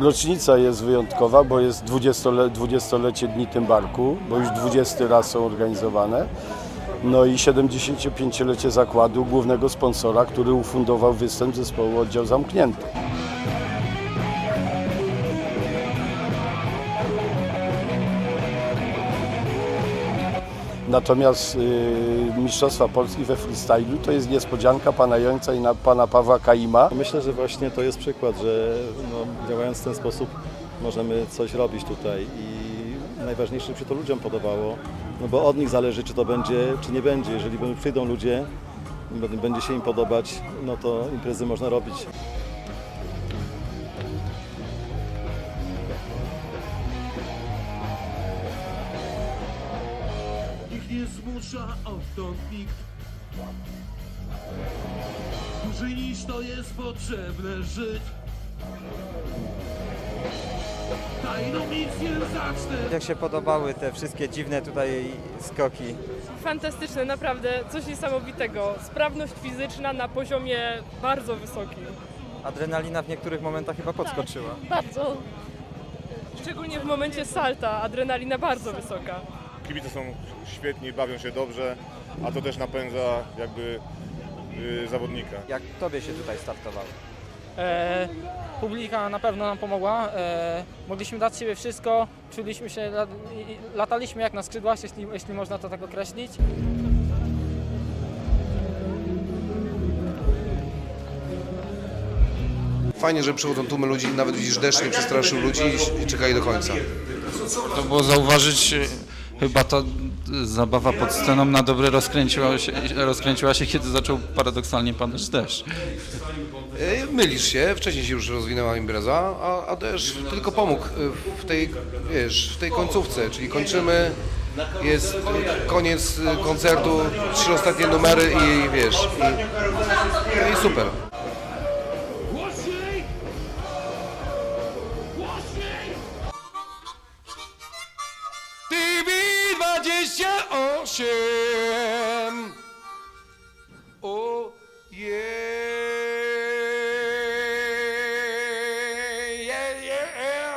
Rocznica jest wyjątkowa, bo jest 20-le, 20-lecie Dni Tymbarku, bo już 20 raz są organizowane. No i 75-lecie zakładu, głównego sponsora, który ufundował występ zespołu Oddział Zamknięty. Natomiast y, Mistrzostwa Polski we freestylu to jest niespodzianka pana Jońca i na, pana Pawła Kaima. Myślę, że właśnie to jest przykład, że no, działając w ten sposób możemy coś robić tutaj i najważniejsze, żeby się to ludziom podobało, no bo od nich zależy, czy to będzie, czy nie będzie. Jeżeli przyjdą ludzie, będzie się im podobać, no to imprezy można robić. Zmusza odtąd nikt Dłużej niż to jest potrzebne żyć nie zacznę Jak się podobały te wszystkie dziwne tutaj skoki? Fantastyczne, naprawdę coś niesamowitego. Sprawność fizyczna na poziomie bardzo wysokim. Adrenalina w niektórych momentach chyba podskoczyła. Bardzo. Szczególnie w momencie salta, adrenalina bardzo wysoka. Kibice są świetni, bawią się dobrze, a to też napędza jakby y, zawodnika. Jak tobie się tutaj startowało? E, publika na pewno nam pomogła. E, mogliśmy dać siebie wszystko, czuliśmy się, lataliśmy jak na skrzydłach, jeśli, jeśli można to tak określić. Fajnie, że przychodzą tłumy ludzi, nawet widzisz deszcz nie przestraszył ludzi i- czekali do końca. To było zauważyć, chyba ta e, zabawa pod sceną na dobre rozkręciła się, rozkręciła się kiedy zaczął paradoksalnie padać deszcz. E, Mylisz się, wcześniej się już rozwinęła impreza, a, a deszcz tylko pomógł e, w tej, wiesz, w tej końcówce, czyli kończymy, jest koniec koncertu, trzy ostatnie numery i wiesz, i, no i super. magicien en chaîne. Oh yeah, yeah, yeah.